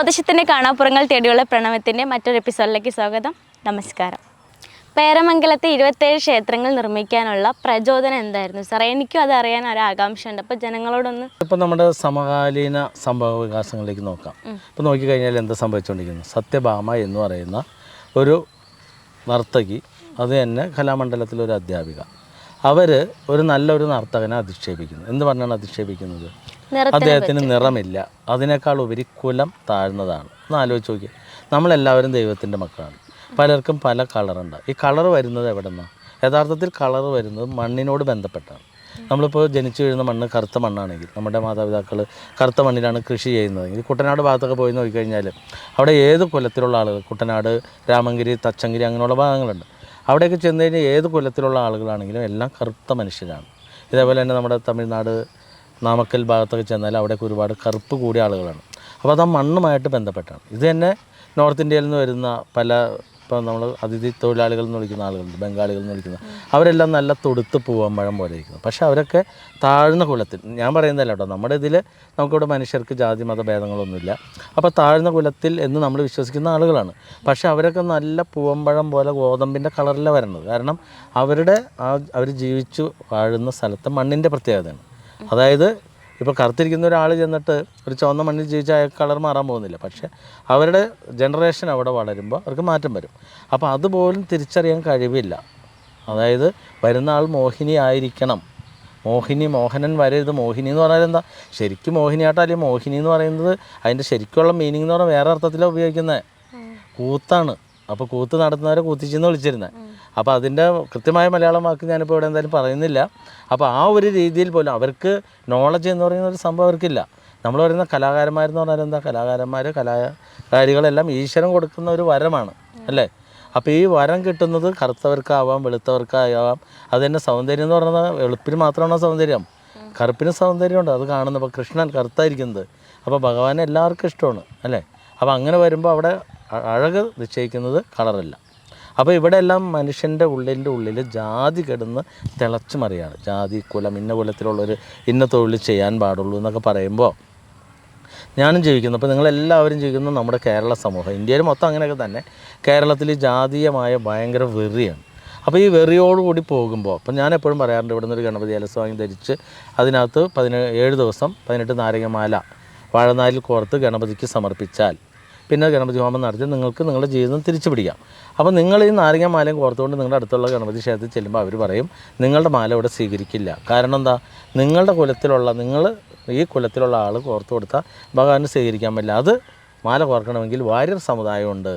ജ്യോതിഷത്തിന്റെ കാണാപ്പുറങ്ങൾ തേടിയുള്ള പ്രണവത്തിന്റെ മറ്റൊരു എപ്പിസോഡിലേക്ക് സ്വാഗതം. നമസ്കാരം. പേരമംഗലത്തെ ഇരുപത്തേഴ് ക്ഷേത്രങ്ങൾ നിർമ്മിക്കാനുള്ള പ്രചോദനം എന്തായിരുന്നു? സാറേ എനിക്കും അത് അറിയാൻ ഒരു ആകാംക്ഷയുണ്ട്. അപ്പോൾ ജനങ്ങളോടൊന്ന് ഇപ്പം നമ്മുടെ സമകാലീന സംഭവ വികാസങ്ങളിലേക്ക് നോക്കാം. ഇപ്പം നോക്കിക്കഴിഞ്ഞാൽ എന്താ സംഭവിച്ചുകൊണ്ടിരിക്കുന്നത് സത്യഭാമ എന്ന് പറയുന്ന ഒരു നർത്തകി അത് തന്നെ കലാമണ്ഡലത്തിലൊരു അധ്യാപിക. അവർ ഒരു നല്ലൊരു നർത്തകനെ അധിക്ഷേപിക്കുന്നു. എന്ന് പറഞ്ഞാണ് അധിക്ഷേപിക്കുന്നത്? അദ്ദേഹത്തിന് നിറമില്ല. അതിനേക്കാൾ ഉപരി കുലം താഴ്ന്നതാണ്. ഒന്ന് ആലോചിച്ച് നോക്കിയേ. നമ്മളെല്ലാവരും ദൈവത്തിന്റെ മക്കളാണ്. പലർക്കും പല കളറുണ്ട്. ഈ കളർ വരുന്നത് എവിടെ നിന്നാണ് യഥാർത്ഥത്തിൽ കളർ വരുന്നത് മണ്ണിനോട് ബന്ധപ്പെട്ടാണ്. നമ്മളിപ്പോൾ ജനിച്ചു വീഴുന്ന മണ്ണ് കറുത്ത മണ്ണാണെങ്കിൽ നമ്മുടെ മാതാപിതാക്കൾ കറുത്ത മണ്ണിലാണ് കൃഷി ചെയ്യുന്നതെങ്കിൽ കുട്ടനാട് ഭാഗത്തൊക്കെ പോയി നോക്കിക്കഴിഞ്ഞാൽ അവിടെ ഏത് കുലത്തിലുള്ള ആളുകൾ കുട്ടനാട് രാമങ്കിരി തച്ചങ്കിരി അങ്ങനെയുള്ള ഭാഗങ്ങളുണ്ട്. അവിടെയൊക്കെ ചെന്ന് കഴിഞ്ഞാൽ ഏത് കുലത്തിലുള്ള ആളുകളാണെങ്കിലും എല്ലാം കറുത്ത മനുഷ്യരാണ്. ഇതേപോലെ തന്നെ നമ്മുടെ തമിഴ്നാട് നാമക്കൽ ഭാഗത്തൊക്കെ ചെന്നാൽ അവിടെയൊക്കെ ഒരുപാട് കറുപ്പ് കൂടിയ ആളുകളാണ്. അപ്പോൾ അത് ആ മണ്ണുമായിട്ട് ബന്ധപ്പെട്ടാണ്. ഇത് തന്നെ നോർത്ത് ഇന്ത്യയിൽ നിന്ന് വരുന്ന പല ഇപ്പം നമ്മൾ അതിഥി തൊഴിലാളികൾ എന്ന് വിളിക്കുന്ന ആളുകളുണ്ട് ബംഗാളികൾ എന്ന് വിളിക്കുന്ന. അവരെല്ലാം നല്ല തൊടുത്ത് പൂവമ്പഴം പോലെ ഇരിക്കുന്നു. പക്ഷേ അവരൊക്കെ താഴ്ന്ന കുലത്തിൽ ഞാൻ പറയുന്നതല്ല കേട്ടോ നമ്മുടെ ഇതിൽ നമുക്കിവിടെ മനുഷ്യർക്ക് ജാതി മത ഭേദങ്ങളൊന്നുമില്ല. അപ്പോൾ താഴ്ന്ന കുലത്തിൽ എന്ന് നമ്മൾ വിശ്വസിക്കുന്ന ആളുകളാണ്. പക്ഷേ അവരൊക്കെ നല്ല പൂവമ്പഴം പോലെ ഗോതമ്പിന്റെ കളറിലാണ് വരുന്നത്. കാരണം അവരുടെ ആ അവർ ജീവിച്ചു വാഴുന്ന സ്ഥലത്തെ മണ്ണിന്റെ പ്രത്യേകതയാണ്. അതായത് ഇപ്പോൾ കറുത്തിരിക്കുന്ന ഒരാൾ ചെന്നിട്ട് ഒരു ചുവന്ന മണ്ണിൽ ജീവിച്ച അയാൾ കളർ മാറാൻ പോകുന്നില്ല. പക്ഷേ അവരുടെ ജനറേഷൻ അവിടെ വളരുമ്പോൾ അവർക്ക് മാറ്റം വരും. അപ്പോൾ അതുപോലും തിരിച്ചറിയാൻ കഴിവില്ല. അതായത് വരുന്ന ആൾ മോഹിനി ആയിരിക്കണം. മോഹിനി മോഹനൻ വരരുത്. മോഹിനി എന്ന് പറഞ്ഞാൽ എന്താ? ശരിക്കും മോഹിനിയാട്ടം അല്ലെങ്കിൽ മോഹിനി എന്ന് പറയുന്നത് അതിന്റെ ശരിക്കുള്ള മീനിങ് എന്ന് പറഞ്ഞാൽ വേറെ അർത്ഥത്തിലാണ് ഉപയോഗിക്കുന്നത്. കൂത്താണ്. അപ്പോൾ കൂത്ത് നടത്തുന്നവരെ കൂത്തിച്ചെന്ന് വിളിച്ചിരുന്നത് അപ്പോൾ അതിന്റെ കൃത്യമായ മലയാളം വാക്ക് ഞാനിപ്പോൾ ഇവിടെ എന്തായാലും പറയുന്നില്ല. അപ്പോൾ ആ ഒരു രീതിയിൽ പോലും അവർക്ക് നോളജ് എന്ന് പറയുന്ന ഒരു സംഭവം അവർക്കില്ല. നമ്മൾ പറയുന്ന കലാകാരന്മാരെന്ന് പറഞ്ഞാൽ എന്താ? കലാകാരന്മാർ കലാകാരികളെല്ലാം ഈശ്വരൻ കൊടുക്കുന്ന ഒരു വരമാണ്. അല്ലേ? അപ്പോൾ ഈ വരം കിട്ടുന്നത് കറുത്തവർക്കാവാം വെളുത്തവർക്കാവാം. അത് തന്നെ സൗന്ദര്യം എന്ന് പറയുന്നത് വെളുപ്പിന് മാത്രമാണോ സൗന്ദര്യം? കറുപ്പിന് സൗന്ദര്യമുണ്ട്. അത് കാണുന്നത് അപ്പോൾ കൃഷ്ണൻ കറുത്തായിരിക്കുന്നത്. അപ്പോൾ ഭഗവാൻ എല്ലാവർക്കും ഇഷ്ടമാണ്. അല്ലേ? അപ്പോൾ അങ്ങനെ വരുമ്പോൾ അവിടെ അഴക് നിശ്ചയിക്കുന്നത് കളറല്ല. അപ്പോൾ ഇവിടെ എല്ലാം മനുഷ്യന്റെ ഉള്ളിന്റെ ഉള്ളിൽ ജാതി കിടന്ന് തിളച്ചു മറിയാണ്. ജാതി കുലം ഇന്ന കുലത്തിലുള്ളൊരു ഇന്ന തൊഴിൽ ചെയ്യാൻ പാടുള്ളൂ എന്നൊക്കെ പറയുമ്പോൾ ഞാനും ജീവിക്കുന്നു. അപ്പോൾ നിങ്ങളെല്ലാവരും ജീവിക്കുന്നത് നമ്മുടെ കേരള സമൂഹം. ഇന്ത്യയിൽ മൊത്തം അങ്ങനെയൊക്കെ തന്നെ. കേരളത്തിൽ ജാതീയമായ ഭയങ്കര വെറിയാണ്. അപ്പോൾ ഈ വെറിയോടുകൂടി പോകുമ്പോൾ അപ്പം ഞാൻ എപ്പോഴും പറയാറുണ്ട് ഇവിടെ നിന്നൊരു ഗണപതി അലസ്വാമി ധരിച്ച് അതിനകത്ത് പതിനേഴ് ദിവസം പതിനെട്ട് നാരങ്ങമാല വാഴനാലിൽ കോർത്ത് ഗണപതിക്ക് സമർപ്പിച്ചാൽ പിന്നെ ഗണപതി ഹോമം നടത്തി നിങ്ങൾക്ക് നിങ്ങളുടെ ജീവിതം തിരിച്ചു പിടിക്കാം അപ്പോൾ നിങ്ങൾ ഈ നാരങ്ങ മാലയും കോർത്തുകൊണ്ട് നിങ്ങളുടെ അടുത്തുള്ള ഗണപതി ക്ഷേത്രത്തിൽ ചെല്ലുമ്പോൾ അവർ പറയും നിങ്ങളുടെ മാല ഇവിടെ സ്വീകരിക്കില്ല. കാരണം എന്താ? നിങ്ങളുടെ കുലത്തിലുള്ള നിങ്ങൾ ഈ കുലത്തിലുള്ള ആൾ കോർത്തു കൊടുത്താൽ ഭഗവാന് സ്വീകരിക്കാൻ പറ്റില്ല. അത് മാല കോർക്കണമെങ്കിൽ വാര്യർ സമുദായമുണ്ട്.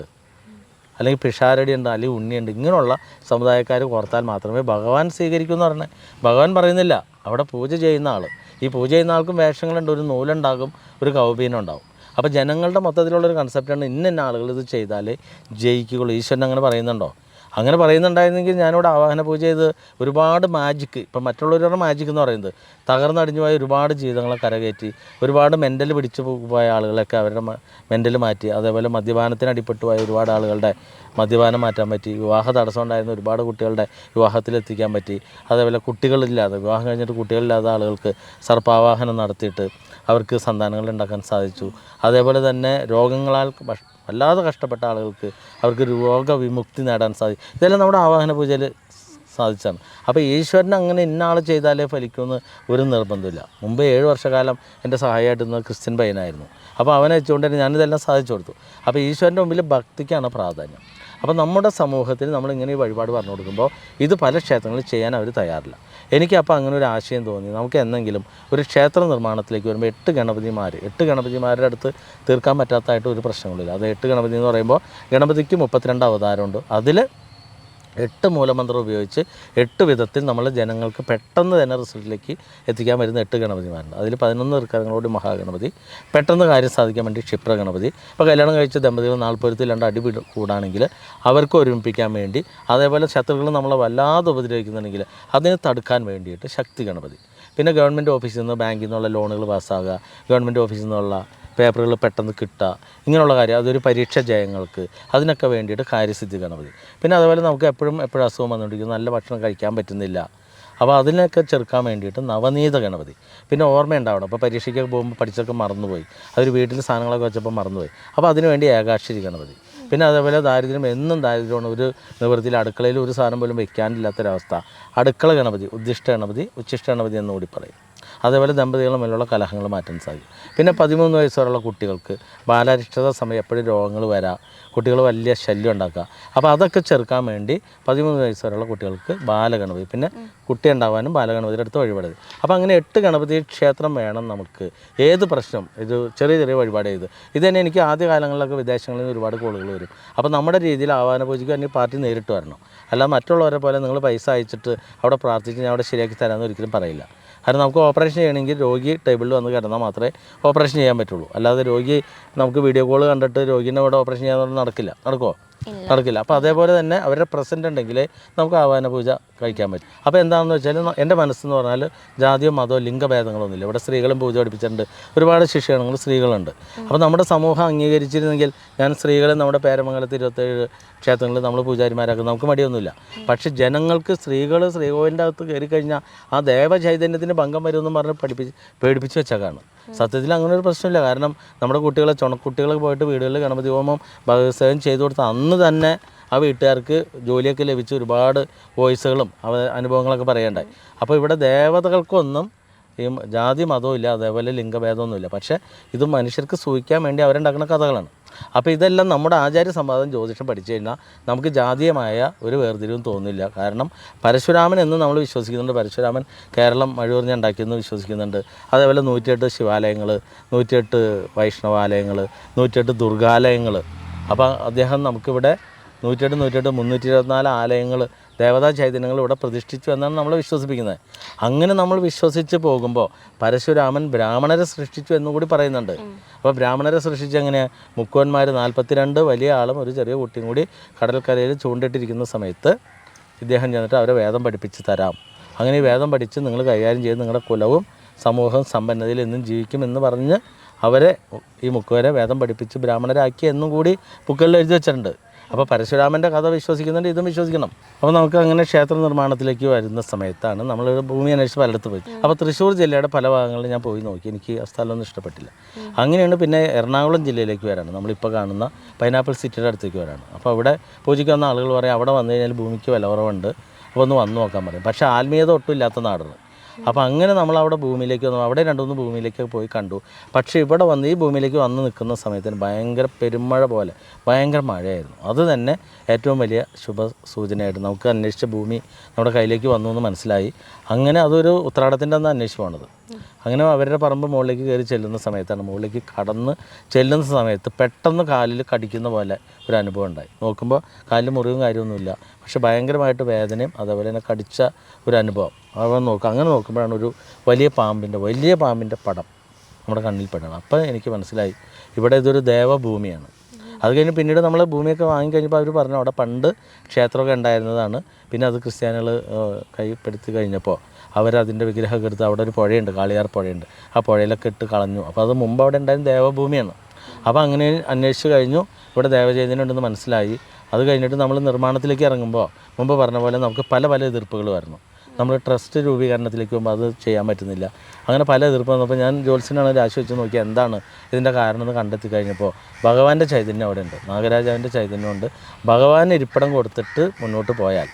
അല്ലെങ്കിൽ പിഷാരടി ഉണ്ട് അല്ലെങ്കിൽ ഉണ്ണിയുണ്ട് ഇങ്ങനെയുള്ള സമുദായക്കാർ കോർത്താൽ മാത്രമേ ഭഗവാൻ സ്വീകരിക്കൂ എന്ന് പറഞ്ഞത് ഭഗവാൻ പറയുന്നില്ല അവിടെ പൂജ ചെയ്യുന്ന ആൾ. ഈ പൂജ ചെയ്യുന്ന ആൾക്കും വേഷങ്ങളുണ്ട് ഒരു നൂലുണ്ടാകും ഒരു കൗപീനുണ്ടാകും അപ്പോൾ ജനങ്ങളുടെ മൊത്തത്തിലുള്ളൊരു കൺസെപ്റ്റാണ് ഇന്ന ഇന്ന ആളുകൾ ഇത് ചെയ്താൽ ജയിക്കുകയുള്ളൂ. ഈശ്വരൻ അങ്ങനെ പറയുന്നുണ്ടോ? അങ്ങനെ പറയുന്നുണ്ടായിരുന്നെങ്കിൽ ഞാനിവിടെ ആവാഹന പൂജ ചെയ്ത് ഒരുപാട് മാജിക്ക് ഇപ്പം മറ്റുള്ളവരുടെ മാജിക് എന്ന് പറയുന്നത് തകർന്നടിഞ്ഞു പോയ ഒരുപാട് ജീവിതങ്ങളെ കരകയറ്റി ഒരുപാട് മെന്റൽ പിടിച്ചു പോയ ആളുകളൊക്കെ അവരുടെ മെന്റൽ മാറ്റി അതേപോലെ മദ്യപാനത്തിന് അടിപ്പെട്ടു പോയ ഒരുപാട് ആളുകളുടെ മദ്യപാനം മാറ്റാൻ പറ്റി വിവാഹ തടസ്സം ഉണ്ടായിരുന്ന ഒരുപാട് കുട്ടികളുടെ വിവാഹത്തിലെത്തിക്കാൻ പറ്റി അതേപോലെ കുട്ടികളില്ലാതെ വിവാഹം കഴിഞ്ഞിട്ട് കുട്ടികളില്ലാത്ത ആളുകൾക്ക് സർപ്പാവാഹനം നടത്തിയിട്ട് അവർക്ക് സന്താനങ്ങൾ ഉണ്ടാക്കാൻ സാധിച്ചു. അതേപോലെ തന്നെ രോഗങ്ങളാൽ വല്ലാതെ കഷ്ടപ്പെട്ട ആളുകൾക്ക് അവർക്ക് രോഗവിമുക്തി നേടാൻ സാധിക്കും ഇതെല്ലാം നമ്മുടെ ആവാഹന പൂജയിൽ സാധിച്ചാണ്. അപ്പോൾ ഈശ്വരൻ അങ്ങനെ ഇന്ന ആൾ ചെയ്താലേ ഫലിക്കുമെന്ന് ഒരു നിർബന്ധമില്ല മുമ്പ് ഏഴ് വർഷക്കാലം എന്റെ സഹായമായിട്ടിരുന്നത് ക്രിസ്ത്യൻ പയ്യനായിരുന്നു. അപ്പോൾ അവനെ വെച്ചുകൊണ്ട് തന്നെ ഞാനിതെല്ലാം സാധിച്ചു കൊടുത്തു. അപ്പോൾ ഈശ്വരന്റെ മുമ്പിൽ ഭക്തിക്കാണ് പ്രാധാന്യം. അപ്പോൾ നമ്മുടെ സമൂഹത്തിൽ നമ്മൾ ഇങ്ങനെ ഈ വഴിപാട് പറഞ്ഞു കൊടുക്കുമ്പോൾ ഇത് പല ക്ഷേത്രങ്ങളിൽ ചെയ്യാൻ അവർ തയ്യാറില്ല. എനിക്ക് അപ്പോൾ അങ്ങനെ ഒരു ആശയം തോന്നി. നമുക്ക് എന്നെങ്കിലും ഒരു ക്ഷേത്ര നിർമ്മാണത്തിലേക്ക് വരുമ്പോൾ എട്ട് ഗണപതിമാർ എട്ട് ഗണപതിമാരുടെ അടുത്ത് തീർക്കാൻ പറ്റാത്തതായിട്ട് ഒരു പ്രശ്നങ്ങളില്ല അത് എട്ട് ഗണപതി എന്ന് പറയുമ്പോൾ ഗണപതിക്ക് മുപ്പത്തിരണ്ട് അവതാരമുണ്ട്. അതിൽ എട്ട് മൂലമന്ത്രം ഉപയോഗിച്ച് എട്ട് വിധത്തിൽ നമ്മൾ ജനങ്ങൾക്ക് പെട്ടെന്ന് തന്നെ റിസൾട്ടിലേക്ക് എത്തിക്കാൻ വരുന്ന എട്ട് ഗണപതിമാരുണ്ട്. അതിൽ പതിനൊന്ന് തൃക്കാരങ്ങളോട് മഹാഗണപതി പെട്ടെന്ന് കാര്യം സാധിക്കാൻ വേണ്ടി ക്ഷിപ്ര ഗണപതി ഇപ്പോൾ കല്യാണം കഴിച്ച ദമ്പതികൾ നാൽപ്പത്തി രണ്ട് അടി കൂടാണെങ്കിൽ അവർക്ക് ഒരുമിപ്പിക്കാൻ വേണ്ടി അതേപോലെ ശത്രുക്കൾ നമ്മളെ വല്ലാതെ ഉപദ്രവിക്കുന്നുണ്ടെങ്കിൽ അതിനെ തടുക്കാൻ വേണ്ടിയിട്ട് ശക്തി ഗണപതി. പിന്നെ ഗവൺമെന്റ് ഓഫീസിൽ നിന്ന് ബാങ്കിൽ നിന്നുള്ള ലോണുകൾ പാസ്സാകുക ഗവൺമെന്റ് ഓഫീസിൽ നിന്നുള്ള പേപ്പറുകൾ പെട്ടെന്ന് കിട്ടുക ഇങ്ങനെയുള്ള കാര്യം അതൊരു പരീക്ഷ ജയങ്ങൾക്ക് അതിനൊക്കെ വേണ്ടിയിട്ട് കാര്യസിദ്ധി ഗണപതി. പിന്നെ അതുപോലെ നമുക്ക് എപ്പോഴും എപ്പോഴും അസുഖം വന്നുകൊണ്ടിരിക്കും നല്ല ഭക്ഷണം കഴിക്കാൻ പറ്റുന്നില്ല. അപ്പോൾ അതിനൊക്കെ ചെറുക്കാൻ വേണ്ടിയിട്ട് നവനീത ഗണപതി. പിന്നെ ഓർമ്മയുണ്ടാവണം അപ്പോൾ പരീക്ഷയ്ക്കൊക്കെ പോകുമ്പോൾ പഠിച്ചൊക്കെ മറന്നുപോയി. അവർ വീട്ടിൽ സാധനങ്ങളൊക്കെ വെച്ചപ്പോൾ മറന്നുപോയി. അപ്പോൾ അതിനുവേണ്ടി ഏകാക്ഷരി ഗണപതി. പിന്നെ അതേപോലെ ദാരിദ്ര്യം എന്നും ദാരിദ്ര്യമാണ്. ഒരു നിവൃത്തിയിൽ അടുക്കളയിൽ ഒരു സാധനം പോലും വെക്കാനില്ലാത്തൊരവസ്ഥ. അടുക്കള ഗണപതി ഉദ്ദിഷ്ട ഗണപതി ഉച്ഛിഷ്ട ഗണപതി എന്നുകൂടി പറയും. അതേപോലെ ദമ്പതികളും തമ്മിലുള്ള കലഹങ്ങൾ മാറ്റാൻ സാധിക്കും. പിന്നെ പതിമൂന്ന് വയസ്സ് വരെയുള്ള കുട്ടികൾക്ക് ബാലാരിഷ്ടത സമയം എപ്പോഴും രോഗങ്ങൾ വരാം കുട്ടികൾ വലിയ ശല്യം ഉണ്ടാക്കുക അപ്പോൾ അതൊക്കെ ചെറുക്കാൻ വേണ്ടി പതിമൂന്ന് വയസ്സ് വരെയുള്ള കുട്ടികൾക്ക് ബാലഗണപതി പിന്നെ കുട്ടി ഉണ്ടാവാനും ബാലഗണപതിയുടെ അടുത്ത് വഴിപാട് അപ്പോൾ അങ്ങനെ എട്ട് ഗണപതി ക്ഷേത്രം വേണം നമുക്ക്. ഏത് പ്രശ്നം? ഇത് ചെറിയ ചെറിയ വഴിപാട് ചെയ്ത് ഇത് തന്നെ എനിക്ക് ആദ്യ കാലങ്ങളിലൊക്കെ വിദേശങ്ങളിൽ നിന്ന് ഒരുപാട് കോളുകൾ വരും. അപ്പോൾ നമ്മുടെ രീതിയിൽ ആവാന പൂജയ്ക്ക് തന്നെ പാർട്ടി നേരിട്ട് വരണം. അല്ല മറ്റുള്ളവരെ പോലെ നിങ്ങൾ പൈസ അയച്ചിട്ട് അവിടെ പ്രാർത്ഥിച്ച് ഞാൻ അവിടെ ശരിയാക്കി തരാമെന്ന് ഒരിക്കലും പറയില്ല. കാരണം നമുക്ക് ഓപ്പറേഷൻ ചെയ്യണമെങ്കിൽ രോഗി ടേബിളിൽ വന്ന് കിടന്നാൽ മാത്രമേ ഓപ്പറേഷൻ ചെയ്യാൻ പറ്റുള്ളൂ. അല്ലാതെ രോഗി നമുക്ക് വീഡിയോ കോൾ കണ്ടിട്ട് രോഗീനെ ഇവിടെ ഓപ്പറേഷൻ ചെയ്യാൻ നടക്കില്ല. നടക്കുമോ നടക്കില്ല. അപ്പോൾ അതേപോലെ തന്നെ അവരുടെ പ്രസന്റ് ഉണ്ടെങ്കിൽ നമുക്ക് ആവാന പൂജ കഴിക്കാൻ പറ്റും. അപ്പോൾ എന്താണെന്ന് വെച്ചാൽ എന്റെ മനസ്സെന്ന് പറഞ്ഞാൽ ജാതിയോ മതമോ ലിംഗഭേദങ്ങളൊന്നുമില്ല. ഇവിടെ സ്ത്രീകളും പൂജ പഠിപ്പിച്ചിട്ടുണ്ട്. ഒരുപാട് ശിക്ഷണങ്ങൾ സ്ത്രീകളുണ്ട്. അപ്പോൾ നമ്മുടെ സമൂഹം അംഗീകരിച്ചിരുന്നെങ്കിൽ ഞാൻ സ്ത്രീകളെ നമ്മുടെ പേരമംഗലത്ത് ഇരുപത്തേഴ് ക്ഷേത്രങ്ങളിൽ നമ്മൾ പൂജാരിമാരാക്കും. നമുക്ക് മടിയൊന്നുമില്ല. പക്ഷെ ജനങ്ങൾക്ക് സ്ത്രീകൾ ശ്രീകോവിന്റെ അകത്ത് കയറി കഴിഞ്ഞാൽ ആ ദേവചൈതന്യത്തിന് ഭംഗം വരുമെന്ന് പറഞ്ഞ് പഠിപ്പിച്ച് പേടിപ്പിച്ച് വെച്ചേക്കാണ് സത്യത്തിൽ അങ്ങനെ ഒരു പ്രശ്നമില്ല. കാരണം നമ്മുടെ കുട്ടികളെ ചുണക്കുട്ടികളൊക്കെ പോയിട്ട് വീടുകളിൽ ഗണപതി ഹോമം ഭഗവത്സവം ചെയ്തു കൊടുത്ത അന്ന് തന്നെ ആ വീട്ടുകാർക്ക് ജോലിയൊക്കെ ലഭിച്ച് ഒരുപാട് വോയിസുകളും അവ അനുഭവങ്ങളൊക്കെ പറയണ്ടായി. അപ്പോൾ ഇവിടെ ദേവതകൾക്കൊന്നും ഈ ജാതി മതവും ഇല്ല അതേപോലെ ലിംഗഭേദമൊന്നുമില്ല പക്ഷേ ഇത് മനുഷ്യർക്ക് സൂഹിക്കാൻ വേണ്ടി അവരുണ്ടാക്കുന്ന കഥകളാണ്. അപ്പോൾ ഇതെല്ലാം നമ്മുടെ ആചാര്യ സമ്പാദം ജ്യോതിഷം പഠിച്ചു കഴിഞ്ഞാൽ നമുക്ക് ജാതീയമായ ഒരു വേർതിരിവും തോന്നില്ല കാരണം പരശുരാമൻ എന്ന് നമ്മൾ വിശ്വസിക്കുന്നുണ്ട്. പരശുരാമൻ കേരളം മഴുവറിഞ്ഞ് ഉണ്ടാക്കിയെന്ന് വിശ്വസിക്കുന്നുണ്ട്. അതേപോലെ നൂറ്റിയെട്ട് ശിവാലയങ്ങൾ നൂറ്റിയെട്ട് വൈഷ്ണവാലയങ്ങൾ നൂറ്റിയെട്ട് ദുർഗാലയങ്ങൾ. അപ്പോൾ അദ്ദേഹം നമുക്കിവിടെ നൂറ്റിയെട്ട് നൂറ്റിയെട്ട് മുന്നൂറ്റി ഇരുപത്തിനാല് ആലയങ്ങൾ ദേവതാ ചൈതന്യങ്ങൾ ഇവിടെ പ്രതിഷ്ഠിച്ചു എന്നാണ് നമ്മൾ വിശ്വസിപ്പിക്കുന്നത്. അങ്ങനെ നമ്മൾ വിശ്വസിച്ച് പോകുമ്പോൾ പരശുരാമൻ ബ്രാഹ്മണരെ സൃഷ്ടിച്ചു എന്നും കൂടി പറയുന്നുണ്ട്. അപ്പോൾ ബ്രാഹ്മണരെ സൃഷ്ടിച്ച് എങ്ങനെയാണ് മുക്കോന്മാർ നാൽപ്പത്തിരണ്ട് വലിയ ആളും ഒരു ചെറിയ കുട്ടിയും കൂടി കടൽക്കരയിൽ ചൂണ്ടിട്ടിരിക്കുന്ന സമയത്ത് ഇദ്ദേഹം ചെന്നിട്ട് അവരെ വേദം പഠിപ്പിച്ച് തരാം. അങ്ങനെ ഈ വേദം പഠിച്ച് നിങ്ങൾ കൈകാര്യം ചെയ്ത് നിങ്ങളുടെ കുലവും സമൂഹവും സമ്പന്നതയിൽ എന്നും ജീവിക്കുമെന്ന് പറഞ്ഞ് അവരെ ഈ മുക്കുവരെ വേദം പഠിപ്പിച്ച് ബ്രാഹ്മണരാക്കി എന്നും കൂടി പുക്കലിൽ എഴുതി വെച്ചിട്ടുണ്ട്. അപ്പോൾ പരശുരാമന്റെ കഥ വിശ്വസിക്കുന്നുണ്ട് ഇതും വിശ്വസിക്കണം. അപ്പോൾ നമുക്ക് അങ്ങനെ ക്ഷേത്ര നിർമ്മാണത്തിലേക്ക് വരുന്ന സമയത്താണ് നമ്മൾ ഭൂമി അന്വേഷിച്ച് പലയിടത്ത് പോയി. അപ്പോൾ തൃശ്ശൂർ ജില്ലയുടെ പല ഭാഗങ്ങളിൽ ഞാൻ പോയി നോക്കി. എനിക്ക് ആ സ്ഥലമൊന്നും ഇഷ്ടപ്പെട്ടില്ല. അങ്ങനെയാണ് പിന്നെ എറണാകുളം ജില്ലയിലേക്ക് വരാണ് നമ്മളിപ്പോൾ കാണുന്ന പൈനാപ്പിൾ സിറ്റിയുടെ അടുത്തേക്ക് വരാണ് അപ്പോൾ അവിടെ പൂജയ്ക്ക് വന്ന ആളുകൾ പറയും അവിടെ വന്നു കഴിഞ്ഞാൽ ഭൂമിക്ക് വില കുറവുണ്ട്. അപ്പോൾ ഒന്ന് വന്നു നോക്കാൻ പറയും. പക്ഷേ ആത്മീയത ഒട്ടും ഇല്ലാത്ത നാടാണ്. അപ്പോൾ അങ്ങനെ നമ്മൾ അവിടെ ഭൂമിയിലേക്ക് വന്നു. അവിടെ രണ്ടുമൂന്ന് ഭൂമിയിലേക്ക് പോയി കണ്ടു. പക്ഷേ ഇവിടെ വന്ന് ഈ ഭൂമിയിലേക്ക് വന്ന് നിൽക്കുന്ന സമയത്തിന് ഭയങ്കര പെരുമഴ പോലെ ഭയങ്കര മഴയായിരുന്നു. അത് തന്നെ ഏറ്റവും വലിയ ശുഭ സൂചനയായിട്ട് നമുക്ക് അന്വേഷിച്ച ഭൂമി നമ്മുടെ കയ്യിലേക്ക് വന്നു എന്ന് മനസ്സിലായി. അങ്ങനെ അതൊരു ഉത്രാടത്തിന്റെ അന്ന് അന്വേഷിച്ച് പോണത് അങ്ങനെ അവരുടെ പറമ്പ് മുകളിലേക്ക് കയറി ചെല്ലുന്ന സമയത്താണ് മുകളിലേക്ക് കടന്ന് ചെല്ലുന്ന സമയത്ത് പെട്ടെന്ന് കാലിൽ കടിക്കുന്ന പോലെ ഒരു അനുഭവം ഉണ്ടായി. നോക്കുമ്പോൾ കാലിൽ മുറിവും കാര്യമൊന്നുമില്ല. പക്ഷെ ഭയങ്കരമായിട്ട് വേദനയും അതേപോലെ തന്നെ കടിച്ച ഒരു അനുഭവം. അവ നോക്കുക അങ്ങനെ നോക്കുമ്പോഴാണ് ഒരു വലിയ പാമ്പിന്റെ വലിയ പാമ്പിന്റെ പടം നമ്മുടെ കണ്ണിൽ പെടണം അപ്പോൾ എനിക്ക് മനസ്സിലായി ഇവിടെ ഇതൊരു ദേവഭൂമിയാണ്. അത് കഴിഞ്ഞ് പിന്നീട് നമ്മൾ ഭൂമിയൊക്കെ വാങ്ങിക്കഴിഞ്ഞപ്പോൾ അവർ പറഞ്ഞു അവിടെ പണ്ട് ക്ഷേത്രമൊക്കെ ഉണ്ടായിരുന്നതാണ്. പിന്നെ അത് ക്രിസ്ത്യാനികൾ കൈപ്പെടുത്തി കഴിഞ്ഞപ്പോൾ അവരതിന്റെ വിഗ്രഹമൊക്കെ എടുത്ത് അവിടെ ഒരു പുഴയുണ്ട് കാളിയാർ പുഴയുണ്ട്. ആ പുഴയിലൊക്കെ ഇട്ട് കളഞ്ഞു. അപ്പോൾ അത് മുമ്പ് അവിടെ ഉണ്ടായിരുന്ന ദേവഭൂമിയാണ്. അപ്പോൾ അങ്ങനെ അന്വേഷിച്ച് കഴിഞ്ഞു. ഇവിടെ ദേവചൈതന്യം ഉണ്ടെന്ന് മനസ്സിലായി. അത് കഴിഞ്ഞിട്ട് നമ്മൾ നിർമ്മാണത്തിലേക്ക് ഇറങ്ങുമ്പോൾ മുമ്പ് പറഞ്ഞ പോലെ നമുക്ക് പല പല എതിർപ്പുകൾ വരുന്നു. നമ്മൾ ട്രസ്റ്റ് രൂപീകരണത്തിലേക്ക് പോകുമ്പോൾ അത് ചെയ്യാൻ പറ്റുന്നില്ല. അങ്ങനെ പല എതിർപ്പ് വന്നപ്പോൾ ഞാൻ ജോത്സ്യനാണ് രാശി വെച്ച് നോക്കി എന്താണ് ഇതിന്റെ കാരണം എന്ന് കണ്ടെത്തി കഴിഞ്ഞപ്പോൾ ഭഗവാന്റെ ചൈതന്യം അവിടെ ഉണ്ട്. നാഗരാജാവിന്റെ ചൈതന്യമുണ്ട്. ഭഗവാൻ ഇരിപ്പിടം കൊടുത്തിട്ട് മുന്നോട്ട് പോയാൽ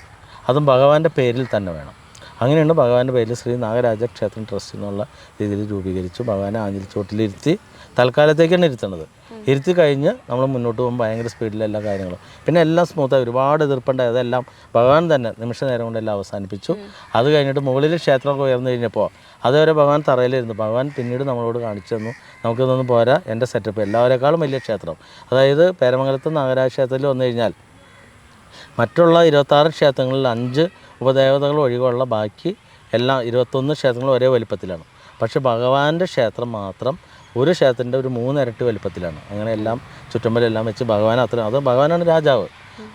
അതും ഭഗവാന്റെ പേരിൽ തന്നെ വേണം. അങ്ങനെയാണ് ഭഗവാന്റെ പേരിൽ ശ്രീ നാഗരാജ ക്ഷേത്രം ട്രസ്റ്റ് എന്നുള്ള രീതിയിൽ രൂപീകരിച്ചു. ഭഗവാനെ ആഞ്ഞിലിച്ചോട്ടിലിരുത്തി തൽക്കാലത്തേക്കാണ് ഇരുത്തുന്നത്. ഇരുത്തി കഴിഞ്ഞ് നമ്മൾ മുന്നോട്ട് പോകുമ്പോൾ ഭയങ്കര സ്പീഡിൽ എല്ലാ കാര്യങ്ങളും. പിന്നെ എല്ലാം സ്മൂത്തായി ഒരുപാട് എതിർപ്പുണ്ടായി. അതെല്ലാം ഭഗവാൻ തന്നെ നിമിഷ നേരം കൊണ്ട് എല്ലാം അവസാനിപ്പിച്ചു. അത് കഴിഞ്ഞിട്ട് മുകളിൽ ക്ഷേത്രമൊക്കെ ഉയർന്നു കഴിഞ്ഞപ്പോൾ അതുവരെ ഭഗവാൻ തറയിലിരുന്നു. ഭഗവാൻ പിന്നീട് നമ്മളോട് കാണിച്ചു തന്നു. നമുക്കിതൊന്നും പോരാ. എന്റെ സെറ്റപ്പ് എല്ലാവരെക്കാളും വലിയ ക്ഷേത്രം. അതായത് പേരമംഗലത്ത് നാഗരാജ ക്ഷേത്രത്തിൽ വന്നു കഴിഞ്ഞാൽ മറ്റുള്ള ഇരുപത്താറ് ക്ഷേത്രങ്ങളിൽ അഞ്ച് ഉപദേവതകൾ ഒഴികെയുള്ള ബാക്കി എല്ലാ ഇരുപത്തൊന്ന് ക്ഷേത്രങ്ങളും ഒരേ വലിപ്പത്തിലാണ്. പക്ഷേ ഭഗവാന്റെ ക്ഷേത്രം മാത്രം ഒരു ക്ഷേത്രത്തിന്റെ ഒരു മൂന്നിരട്ടി വലിപ്പത്തിലാണ്. അങ്ങനെ എല്ലാം ചുറ്റുമ്പലെല്ലാം വെച്ച് ഭഗവാൻ അത്ര അത് ഭഗവാനാണ് രാജാവ്.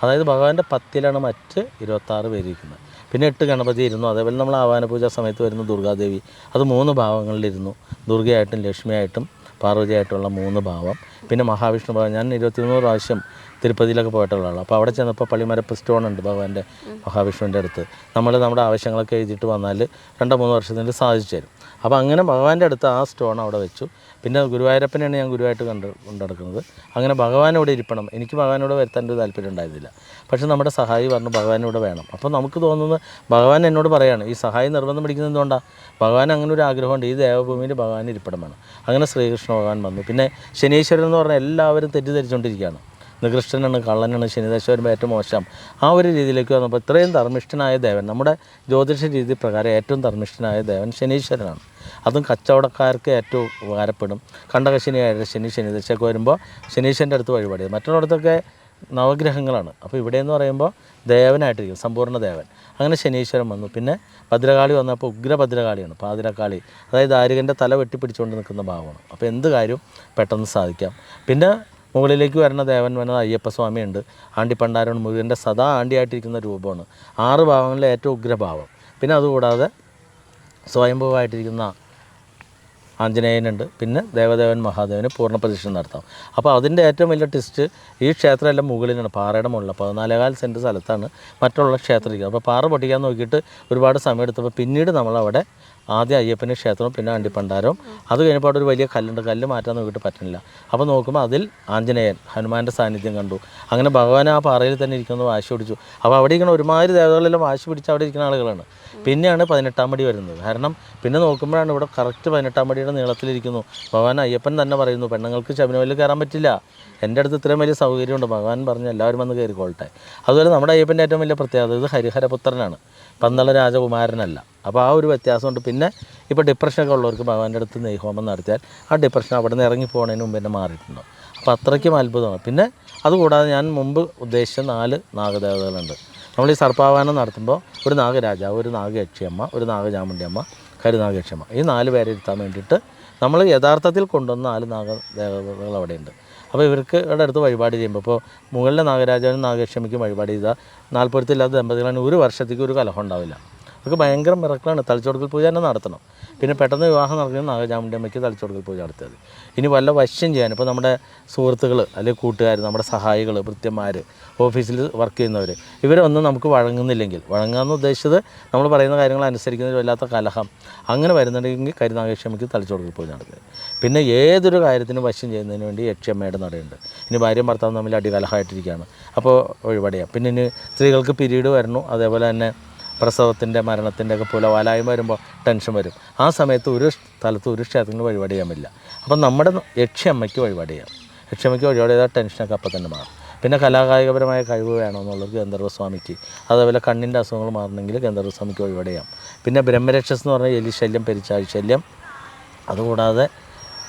അതായത് ഭഗവാന്റെ പത്തിലാണ് മറ്റ് ഇരുപത്താറ് പേരിരിക്കുന്നത് പിന്നെ എട്ട് ഗണപതി ഇരുന്നു. അതേപോലെ നമ്മൾ ആവാന പൂജ സമയത്ത് വരുന്ന ദുർഗാദേവി. അത് മൂന്ന് ഭാവങ്ങളിലിരുന്നു. ദുർഗയായിട്ടും ലക്ഷ്മിയായിട്ടും പാർവതിയായിട്ടുള്ള മൂന്ന് ഭാവം. പിന്നെ മഹാവിഷ്ണു ഭാവം ഞാൻ ഇരുപത്തിമൂന്ന് പ്രാവശ്യം തിരുപ്പതിയിലൊക്കെ പോയിട്ടുള്ള ആളാണ് അപ്പോൾ അവിടെ ചെന്നപ്പോൾ പള്ളിമരപ്പ് സ്റ്റോൺ ഉണ്ട് ഭഗവാന്റെ മഹാവിഷ്ണുവിന്റെ അടുത്ത്. നമ്മൾ നമ്മുടെ ആവശ്യങ്ങളൊക്കെ എഴുതിയിട്ട് വന്നാൽ രണ്ടോ മൂന്നോ വർഷത്തിൽ സാധിച്ചു തരും. അപ്പോൾ അങ്ങനെ ഭഗവാന്റെ അടുത്ത് ആ സ്റ്റോൺ അവിടെ വെച്ചു. പിന്നെ ഗുരുവായൂരപ്പനെയാണ് ഞാൻ ഗുരുവായിട്ട് കണ്ട് കൊണ്ടെടുക്കുന്നത്. അങ്ങനെ ഭഗവാൻ ഇവിടെ ഇരിക്കണം എനിക്ക് ഭഗവാനോട് വരുത്താൻ ഒരു താല്പര്യം ഉണ്ടായിരുന്നില്ല. പക്ഷേ നമ്മുടെ സഹായി പറഞ്ഞു ഭഗവാനോട് വേണം. അപ്പോൾ നമുക്ക് തോന്നുന്നത് ഭഗവാൻ എന്നോട് പറയാണ് ഈ സഹായി നിർബന്ധം പിടിക്കുന്നത് എന്തുകൊണ്ടാണ് ഭഗവാൻ അങ്ങനെ ഒരു ആഗ്രഹമുണ്ട്. ഈ ദേവഭൂമിയിൽ ഭഗവാൻ ഇരിപ്പിടം വേണം. അങ്ങനെ ശ്രീകൃഷ്ണ ഭഗവാൻ വന്നു. പിന്നെ ശനീശ്വരൻ എന്ന് പറഞ്ഞാൽ എല്ലാവരും തെറ്റിദ്ധരിച്ചുകൊണ്ടിരിക്കുകയാണ്. നികൃഷ്ടനാണ് കള്ളനാണ് ശനിദശ വരുമ്പോൾ ഏറ്റവും മോശം. ആ ഒരു രീതിയിലേക്ക് വന്നപ്പോൾ ഇത്രയും ധർമ്മിഷ്ഠനായ ദേവൻ നമ്മുടെ ജ്യോതിഷ രീതി പ്രകാരം ഏറ്റവും ധർമ്മിഷ്ഠനായ ദേവൻ ശനീശ്വരനാണ്. അതും കച്ചവടക്കാർക്ക് ഏറ്റവും ഉപകാരപ്പെടും. കണ്ടകശനി ശനി ശനിദശയൊക്കെ വരുമ്പോൾ ശനീശന്റെ അടുത്ത് വഴിപാടി. മറ്റുള്ളടത്തൊക്കെ നവഗ്രഹങ്ങളാണ്. അപ്പോൾ ഇവിടെ എന്ന് പറയുമ്പോൾ ദേവനായിട്ടിരിക്കും സമ്പൂർണ ദേവൻ. അങ്ങനെ ശനീശ്വരൻ വന്നു. പിന്നെ ഭദ്രകാളി വന്നപ്പോൾ ഉഗ്രഭദ്രകാളിയാണ് പാതിരക്കാളി അതായത് ആരുകന്റെ തല വെട്ടിപ്പിടിച്ചുകൊണ്ട് നിൽക്കുന്ന ഭാവമാണ്. അപ്പോൾ എന്ത് കാര്യവും പെട്ടെന്ന് സാധിക്കാം. പിന്നെ മുകളിലേക്ക് വരുന്ന ദേവൻ വന്നത് അയ്യപ്പസ്വാമിയുണ്ട്. ആണ്ടിപ്പണ്ടാരൻ മുരുകന്റെ സദാ ആണ്ടിയായിട്ടിരിക്കുന്ന രൂപമാണ്. ആറ് ഭാവങ്ങളിലെ ഏറ്റവും ഉഗ്രഭാവം. പിന്നെ അതുകൂടാതെ സ്വയംഭൂവായിട്ടിരിക്കുന്ന ആഞ്ജനേയനുണ്ട്. പിന്നെ ദേവദേവൻ മഹാദേവന് പൂർണ പ്രതിഷ്ഠ നടത്താം. അപ്പോൾ അതിന്റെ ഏറ്റവും വലിയ ടെസ്റ്റ് ഈ ക്ഷേത്രമെല്ലാം മുകളിലാണ് പാറയുടെ മുകളിൽ. പതിനാലേകാൽ സെന്റ് സ്ഥലത്താണ് മറ്റുള്ള ക്ഷേത്രം ഇരിക്കുന്നത്. അപ്പോൾ പാറ പൊട്ടിക്കാൻ നോക്കിയിട്ട് ഒരുപാട് സമയം എടുത്തപ്പോൾ പിന്നീട് നമ്മളവിടെ ആദ്യം അയ്യപ്പന്റെ ക്ഷേത്രവും പിന്നെ അണ്ടിപ്പണ്ടാരവും അത് കഴിഞ്ഞപ്പോൾ അവിടെ ഒരു വലിയ കല്ലുണ്ട്. കല്ല് മാറ്റാൻ നോക്കിയിട്ട് പറ്റുന്നില്ല. അപ്പോൾ നോക്കുമ്പോൾ അതിൽ ആഞ്ജനേയൻ ഹനുമാന്റെ സാന്നിധ്യം കണ്ടു. അങ്ങനെ ഭഗവാൻ ആ പാറയിൽ തന്നെ ഇരിക്കുന്നത് വാശി പിടിച്ചു. അപ്പോൾ അവിടെ ഇരിക്കുന്ന ഒരുമാതിരി ദേവതകളെല്ലാം വാശി പിടിച്ച് അവിടെ ഇരിക്കുന്ന ആളുകളാണ്. പിന്നെയാണ് പതിനെട്ടാം പടി വരുന്നത്. കാരണം പിന്നെ നോക്കുമ്പോഴാണ് ഇവിടെ കറക്റ്റ് പതിനെട്ടാം പടിയുടെ നീളത്തിലിരിക്കുന്നു ഭഗവാൻ അയ്യപ്പൻ തന്നെ പറയുന്നു പെണ്ണുങ്ങൾക്ക് ശബരിമലയിൽ കയറാൻ പറ്റില്ല. എന്റെ അടുത്ത് ഇത്രയും വലിയ സൗകര്യമുണ്ട്. ഭഗവാൻ പറഞ്ഞ് എല്ലാവരും വന്ന് കയറിക്കോളട്ടെ. അതുപോലെ നമ്മുടെ അയ്യപ്പന്റെ ഏറ്റവും വലിയ പ്രത്യേകത ഇത് ഹരിഹരപുത്രനാണ്. പന്തള രാജകുമാരനല്ല. അപ്പോൾ ആ ഒരു വ്യത്യാസമുണ്ട്. പിന്നെ ഇപ്പോൾ ഡിപ്രഷനൊക്കെ ഉള്ളവർക്ക് ഭഗവാന്റെ അടുത്ത് നെയ്ഹോമം നടത്തിയാൽ ആ ഡിപ്രഷൻ അവിടെ നിന്ന് ഇറങ്ങി പോകുന്നതിന് മുമ്പ് തന്നെ മാറിയിട്ടുണ്ട്? അപ്പോൾ അത്രയ്ക്കും അത്ഭുതമാണ്. പിന്നെ അതുകൂടാതെ ഞാൻ മുമ്പ് ഉദ്ദേശിച്ച നാല് നാഗദേവതകളുണ്ട്. നമ്മൾ ഈ സർപ്പാവാനം നടത്തുമ്പോൾ ഒരു നാഗരാജാവ് ഒരു നാഗയക്ഷിയമ്മ ഒരു നാഗചാമുണ്ടിയമ്മ കരുനാഗയക്ഷിയമ്മ. ഈ നാല് പേരെ ഇരുത്താൻ വേണ്ടിയിട്ട് നമ്മൾ യഥാർത്ഥത്തിൽ കൊണ്ടുവന്ന നാല് നാഗദേവതകൾ അവിടെയുണ്ട്. അപ്പോൾ ഇവർക്ക് അടുത്ത് വഴിപാട് ചെയ്യുമ്പോൾ ഇപ്പോൾ മുകളിലെ നാഗരാജാവിനും നാഗക്ഷമിക്കും വഴിപാട് ചെയ്താൽ നാൽപ്പത്തില്ലാത്ത ദമ്പതികളാണ് ഒരു വർഷത്തേക്ക് ഒരു കലഹം ഉണ്ടാവില്ല. അതൊക്കെ ഭയങ്കര മിറക്കളാണ് തളിച്ചുകൊടുക്കൽ പൂജ തന്നെ നടത്തണം. പിന്നെ പെട്ടെന്ന് വിവാഹം നടക്കുന്ന നാഗചാമുണ്ടി അമ്മയ്ക്ക് തളിച്ചുകൊടുക്കൽ പൂജ നടത്തിയത്. ഇനി വല്ല വശ്യം ചെയ്യാൻ. ഇപ്പോൾ നമ്മുടെ സുഹൃത്തുക്കൾ അല്ലെങ്കിൽ കൂട്ടുകാർ നമ്മുടെ സഹായികൾ ഭൃത്യന്മാർ ഓഫീസിൽ വർക്ക് ചെയ്യുന്നവർ ഇവരൊന്നും നമുക്ക് വഴങ്ങുന്നില്ലെങ്കിൽ വഴങ്ങാമെന്ന് ഉദ്ദേശിച്ചത് നമ്മൾ പറയുന്ന കാര്യങ്ങൾ അനുസരിക്കുന്നതിൽ വല്ലാത്ത കലഹം. അങ്ങനെ വരുന്നുണ്ടെങ്കിൽ കരുനാഗക്ഷമയ്ക്ക് തളിച്ചുകൊടുക്കൽ പോയി നടക്കുക പിന്നെ ഏതൊരു കാര്യത്തിനും വശ്യം ചെയ്യുന്നതിന് വേണ്ടി യക്ഷമ്മയുടെ നടയുണ്ട്. ഇനി ഭാര്യയും ഭർത്താവും തമ്മിൽ അടികലഹമായിട്ടിരിക്കുകയാണ്. അപ്പോൾ വഴിപാടിയാം പിന്നെ ഇനി സ്ത്രീകൾക്ക് പിരീഡ് വരണു അതേപോലെ തന്നെ പ്രസവത്തിന്റെ മരണത്തിന്റെ ഒക്കെ പുലവാലായ്മ വരുമ്പോൾ ടെൻഷൻ വരും. ആ സമയത്ത് ഒരു സ്ഥലത്ത് ഒരു ക്ഷേത്രത്തിന് വഴിപാട് ചെയ്യാൻ പറ്റില്ല. അപ്പം നമ്മുടെ യക്ഷിയമ്മയ്ക്ക് വഴിപാട് ചെയ്യാം. യക്ഷിയമ്മയ്ക്ക് വഴിപാട് ചെയ്താൽ ടെൻഷനൊക്കെ അപ്പം തന്നെ മാറും. പിന്നെ കലാകായികപരമായ കഴിവ് വേണമെന്നുള്ളത് ഗന്ധർവസ്വാമിക്ക്. അതേപോലെ കണ്ണിന്റെ അസുഖങ്ങൾ മാറണമെങ്കിൽ ഗന്ധർവസ്വാമിക്ക് വഴിപാട് ചെയ്യാം. പിന്നെ ബ്രഹ്മരക്ഷസ് എന്ന് പറഞ്ഞാൽ എലി ശല്യം പെരിച്ചാഴി ശല്യം. അതുകൂടാതെ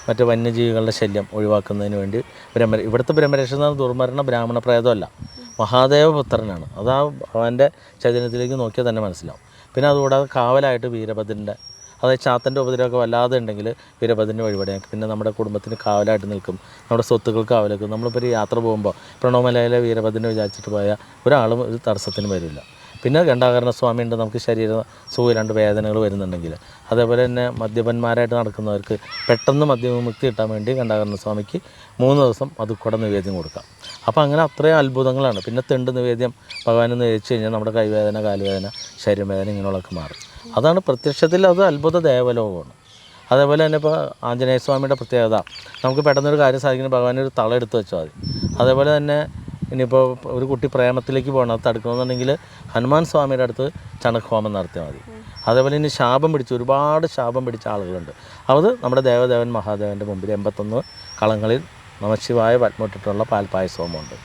മറ്റ് വന്യജീവികളുടെ ശല്യം ഒഴിവാക്കുന്നതിന് വേണ്ടി ബ്രഹ്മ ഇവിടുത്തെ ബ്രഹ്മരക്ഷ എന്ന് പറഞ്ഞാൽ ദുർമരണ ബ്രാഹ്മണ പ്രേതമല്ല. മഹാദേവ പുത്രനാണ് അത് ആ അവന്റെ ചൈതന്യത്തിലേക്ക് നോക്കിയാൽ തന്നെ മനസ്സിലാവും. പിന്നെ അതുകൂടാതെ കാവലായിട്ട് വീരഭദ്രന്റെ അതായത് ചാത്തന്റെ ഉപദ്രവമൊക്കെ വല്ലാതെ ഉണ്ടെങ്കിൽ വീരഭദ്രന്റെ വഴിപാട് പിന്നെ നമ്മുടെ കുടുംബത്തിന് കാവലായിട്ട് നിൽക്കും. നമ്മുടെ സ്വത്തുക്കൾക്ക് കാവൽ നിൽക്കും നമ്മളിപ്പോൾ ഒരു യാത്ര പോകുമ്പോൾ പ്രണവമലയിലെ വീരഭദ്രനെ വിചാരിച്ചിട്ട് പോയാൽ ഒരാളും ഒരു തടസ്സത്തിന് വരില്ല. പിന്നെ സ്വാമി ഉണ്ട് നമുക്ക് ശരീര സുഖമില്ലാണ്ട് വേദനകൾ വരുന്നുണ്ടെങ്കിൽ. അതേപോലെ തന്നെ മദ്യപന്മാരായിട്ട് നടക്കുന്നവർക്ക് പെട്ടെന്ന് മദ്യവിമുക്തി കിട്ടാൻ വേണ്ടി ഗണ്ടാകരണ സ്വാമിക്ക് മൂന്ന് ദിവസം അതുകൂടെ നിവേദ്യം കൊടുക്കാം. അപ്പോൾ അങ്ങനെ അത്രയും അത്ഭുതങ്ങളാണ്. പിന്നെ തെണ്ട് നിവേദ്യം ഭഗവാൻ നിവേദിച്ചു കഴിഞ്ഞാൽ നമ്മുടെ കൈവേദന കാലുവേദന ശരീരവേദന ഇങ്ങനെയുള്ളതൊക്കെ മാറും. അതാണ് പ്രത്യക്ഷത്തിൽ അത് അത്ഭുത ദേവലോകമാണ്. അതേപോലെ തന്നെ ഇപ്പോൾ ആഞ്ജനേയ സ്വാമിയുടെ പ്രത്യേകത. നമുക്ക് പെട്ടെന്നൊരു കാര്യം സാധിക്കുന്ന ഭഗവാൻ ഒരു തള എടുത്ത് വെച്ചാൽ മതി. അതേപോലെ തന്നെ ഇനിയിപ്പോൾ ഒരു കുട്ടി പ്രേമത്തിലേക്ക് പോകണം അത് തടുക്കണമെന്നുണ്ടെങ്കിൽ ഹനുമാൻ സ്വാമിയുടെ അടുത്ത് ചണഹോമം നടത്തിയാൽ മതി. അതേപോലെ ഇനി ശാപം പിടിച്ച് ഒരുപാട് ശാപം പിടിച്ച ആളുകളുണ്ട്. അത് നമ്മുടെ ദേവദേവൻ മഹാദേവന്റെ മുമ്പിൽ എൺപത്തൊന്ന് കളങ്ങളിൽ നമശിവായ പത്മട്ടിട്ടുള്ള പാൽപ്പായസവുമുണ്ട്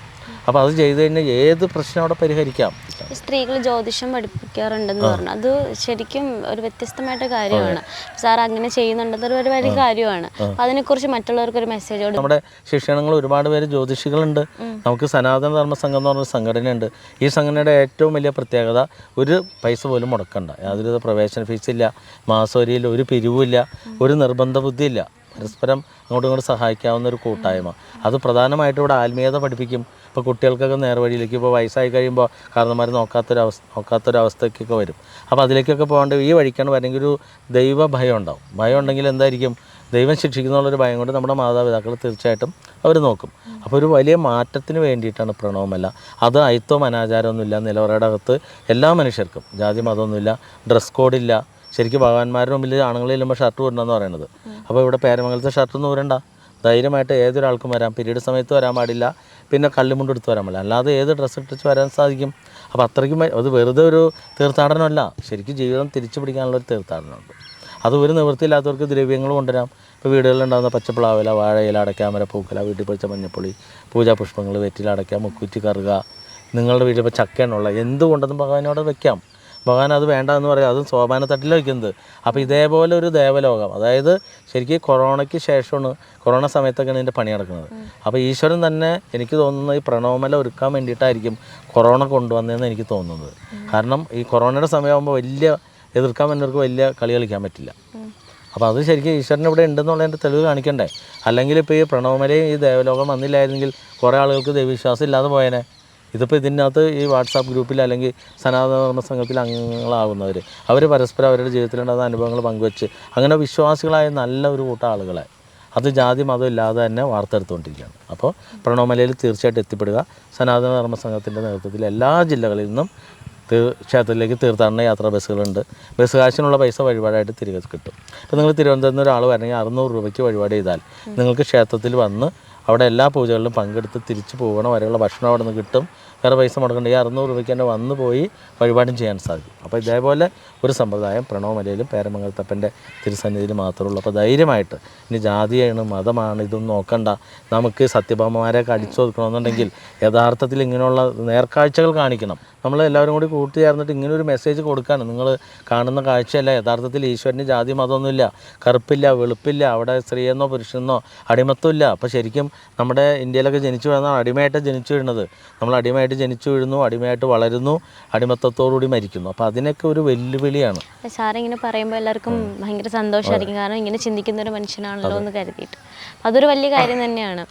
അപ്പോൾ അത് ചെയ്ത് കഴിഞ്ഞാൽ ഏത് പ്രശ്നം അവിടെ പരിഹരിക്കാം? സ്ത്രീകൾ ജ്യോതിഷം പഠിപ്പിക്കാറുണ്ടെന്ന് പറഞ്ഞു. അത് ശരിക്കും ഒരു വ്യത്യസ്തമായിട്ട് കാര്യമാണ്. സാർ അങ്ങനെ ചെയ്യുന്നുണ്ടെന്ന് ഒരു വലിയ കാര്യമാണ്. അതിനെക്കുറിച്ച് മറ്റുള്ളവർക്ക് ഒരു മെസ്സേജ് കൊടുക്കും നമ്മുടെ ശിക്ഷണങ്ങൾ ഒരുപാട് പേര് ജ്യോതിഷികളുണ്ട്. നമുക്ക് സനാതന ധർമ്മ സംഘം എന്ന് പറഞ്ഞ സംഘടനയുണ്ട്. ഈ സംഘടനയുടെ ഏറ്റവും വലിയ പ്രത്യേകത ഒരു പൈസ പോലും മുടക്കണ്ട. യാതൊരു പ്രവേശന ഫീസില്ല മാസവരിയിൽ ഒരു പിരിവില്ല ഒരു നിർബന്ധ ബുദ്ധിയില്ല. പരസ്പരം അങ്ങോട്ടും ഇങ്ങോട്ടും സഹായിക്കാവുന്ന ഒരു കൂട്ടായ്മ. അത് പ്രധാനമായിട്ടും ഇവിടെ ആത്മീയത പഠിപ്പിക്കും. ഇപ്പോൾ കുട്ടികൾക്കൊക്കെ നേർവഴിയിലേക്ക് ഇപ്പോൾ വയസ്സായി കഴിയുമ്പോൾ കാരണന്മാർ നോക്കാത്തൊരവസ്ഥ നോക്കാത്തൊരവസ്ഥയ്ക്കൊക്കെ വരും. അപ്പോൾ അതിലേക്കൊക്കെ പോകാണ്ട് ഈ വഴിക്കാണ് വരെങ്കിൽ ഒരു ദൈവ ഭയം ഉണ്ടാവും. ഭയം ഉണ്ടെങ്കിൽ എന്തായിരിക്കും? ദൈവം ശിക്ഷിക്കുന്നുള്ളൊരു ഭയം കൊണ്ട് നമ്മുടെ മാതാപിതാക്കൾ തീർച്ചയായിട്ടും അവർ നോക്കും. അപ്പോൾ ഒരു വലിയ മാറ്റത്തിന് വേണ്ടിയിട്ടാണ് പ്രണവമല്ല. അത് അയിത്തവും അനാചാരമൊന്നുമില്ല നിലവറയുടെ അകത്ത് എല്ലാ മനുഷ്യർക്കും. ജാതി മതമൊന്നുമില്ല. ഡ്രസ് കോഡില്ല. ശരിക്കും ഭഗവാന്മാരുടെ മുമ്പിൽ ആണുങ്ങൾ ചെല്ലുമ്പോൾ ഷർട്ട് വിടണമെന്ന് പറയുന്നത്. അപ്പോൾ ഇവിടെ പേരമംഗലത്തെ ഷർട്ട് ഒന്നും ഊരണ്ട. ധൈര്യമായിട്ട് ഏതൊരാൾക്കും വരാം. പീരീഡ് സമയത്ത് വരാൻ പാടില്ല. പിന്നെ കല്ലുമുണ്ട് എടുത്ത് വരാൻ പാടില്ല. അല്ലാതെ ഏത് ഡ്രസ്സ് ഇട്ടിച്ച് വരാൻ സാധിക്കും? അപ്പോൾ അത്രയ്ക്കും അത് വെറുതെ ഒരു തീർത്ഥാടനമല്ല. ശരിക്കും ജീവിതം തിരിച്ചു പിടിക്കാനുള്ള ഒരു തീർത്ഥാടനമുണ്ട്. അത് ഒരു നിവൃത്തിയില്ലാത്തവർക്ക് ദ്രവ്യങ്ങൾ കൊണ്ടുവരാം. ഇപ്പോൾ വീടുകളിലുണ്ടാകുന്ന പച്ചപ്പിളാവില വാഴയില അടയ്ക്കാമര പൂക്കല വീട്ടിൽ പൊളിച്ച മഞ്ഞപ്പൊളി പൂജാപുഷ്പങ്ങൾ വെറ്റിലടയ്ക്കാം മുക്കുറ്റി കറുക നിങ്ങളുടെ വീട്ടിൽ ഇപ്പോൾ ചക്കയാണുള്ള എന്തുകൊണ്ടെന്നും ഭഗവാനോട് വെക്കാം. ഭഗവാൻ അത് വേണ്ട എന്ന് പറയും അതും സോപാന തട്ടിൽ വയ്ക്കുന്നത് അപ്പോൾ ഇതേപോലെ ഒരു ദേവലോകം അതായത് ശരിക്കും കൊറോണയ്ക്ക് ശേഷമാണ് കൊറോണ സമയത്തൊക്കെയാണ് ഇതിന്റെ പണി നടക്കുന്നത്. അപ്പോൾ ഈശ്വരൻ തന്നെ എനിക്ക് തോന്നുന്നത് ഈ പ്രണവമല ഒരുക്കാൻ വേണ്ടിയിട്ടായിരിക്കും കൊറോണ കൊണ്ടുവന്നതെന്ന് എനിക്ക് തോന്നുന്നത്. കാരണം ഈ കൊറോണയുടെ സമയമാകുമ്പോൾ വലിയ എതിർക്കാൻ വന്നവർക്ക് വലിയ കളി കളിക്കാൻ പറ്റില്ല. അപ്പോൾ അത് ശരിക്കും ഈശ്വരൻ ഇവിടെ ഉണ്ടെന്നുള്ളതിന്റെ തെളിവ് കാണിക്കണ്ടേ? അല്ലെങ്കിൽ ഇപ്പോൾ ഈ പ്രണവമലയും ഈ ദേവലോകം വന്നില്ലായിരുന്നെങ്കിൽ കുറേ ആളുകൾക്ക് ദൈവവിശ്വാസം ഇല്ലാതെ പോയേനെ. ഇതിപ്പോൾ ഇതിനകത്ത് ഈ വാട്സാപ്പ് ഗ്രൂപ്പിൽ അല്ലെങ്കിൽ സനാതന സംഘത്തിൽ അംഗങ്ങളാകുന്നവർ അവർ പരസ്പരം അവരുടെ ജീവിതത്തിലുണ്ടാകുന്ന അനുഭവങ്ങൾ പങ്കുവെച്ച് അങ്ങനെ വിശ്വാസികളായ നല്ല ഒരു കൂട്ടം ആളുകളെ അത് ജാതി മതം ഇല്ലാതെ തന്നെ വാർത്തെടുത്തുകൊണ്ടിരിക്കുകയാണ്. അപ്പോൾ പ്രണവമലയിൽ തീർച്ചയായിട്ടും എത്തിപ്പെടുക. സനാതന ധർമ്മ സംഘത്തിന്റെ നേതൃത്വത്തിൽ എല്ലാ ജില്ലകളിൽ നിന്നും ക്ഷേത്രത്തിലേക്ക് തീർത്ഥാടന യാത്രാ ബസ്സുകളുണ്ട്. ബസ് കാശിനുള്ള പൈസ വഴിപാടായിട്ട് തിരികെ കിട്ടും. ഇപ്പോൾ നിങ്ങൾ തിരുവനന്തപുരത്ത് നിന്ന് ഒരാൾ വരണമെങ്കിൽ അറുന്നൂറ് രൂപയ്ക്ക് വഴിപാട് ചെയ്താൽ നിങ്ങൾക്ക് ക്ഷേത്രത്തിൽ വന്ന് അവിടെ എല്ലാ പൂജകളിലും പങ്കെടുത്ത് തിരിച്ചു പോകണം വരെയുള്ള ഭക്ഷണം അവിടെ നിന്ന് കിട്ടും. വേറെ പൈസ മുടക്കണ്ട അറുന്നൂറ് രൂപയ്ക്ക് തന്നെ വന്നു പോയി വഴിപാടും ചെയ്യാൻ സാധിക്കും. അപ്പോൾ ഇതേപോലെ ഒരു സമ്പ്രദായം പ്രണവമലയിലും പേരമംഗലത്തപ്പന്റെ തിരുസന്നിധിയിൽ മാത്രമേ ഉള്ളൂ. അപ്പോൾ ധൈര്യമായിട്ട് ഇനി ജാതിയാണ് മതമാണ് ഇതൊന്നും നോക്കണ്ട. നമുക്ക് സത്യഭാമമാരെയൊക്കെ അടിച്ചു ഒതുക്കണമെന്നുണ്ടെങ്കിൽ യഥാർത്ഥത്തിൽ ഇങ്ങനെയുള്ള നേർക്കാഴ്ചകൾ കാണിക്കണം. നമ്മൾ എല്ലാവരും കൂടി കൂട്ടുചേർന്നിട്ട് ഇങ്ങനെ ഒരു മെസ്സേജ് കൊടുക്കാണ് നിങ്ങൾ കാണുന്ന കാഴ്ചയല്ല. യഥാർത്ഥത്തിൽ ഈശ്വരന് ജാതി മതമൊന്നുമില്ല. കറുപ്പില്ല വെളുപ്പില്ല അവിടെ സ്ത്രീയെന്നോ പുരുഷനെന്നോ അടിമത്തമില്ല അപ്പോൾ ശരിക്കും നമ്മുടെ ഇന്ത്യയിലൊക്കെ ജനിച്ചു വീഴുന്ന അടിമയായിട്ട് ജനിച്ചു വീഴുന്നത് നമ്മൾ അടിമയായിട്ട് ജനിച്ചു വീഴുന്നു അടിമയായിട്ട് വളരുന്നു അടിമത്തത്തോടുകൂടി മരിക്കുന്നു. അപ്പോൾ അതിനൊക്കെ ഒരു വെല്ലുവിളിയാണ്. സാർ ഇങ്ങനെ പറയുമ്പോൾ എല്ലാവർക്കും ഭയങ്കര സന്തോഷമായിരിക്കും. കാരണം ഇങ്ങനെ ചിന്തിക്കുന്ന ഒരു മനുഷ്യനാണല്ലോ എന്ന് കരുതിയിട്ട്. അതൊരു വലിയ കാര്യം തന്നെയാണ്.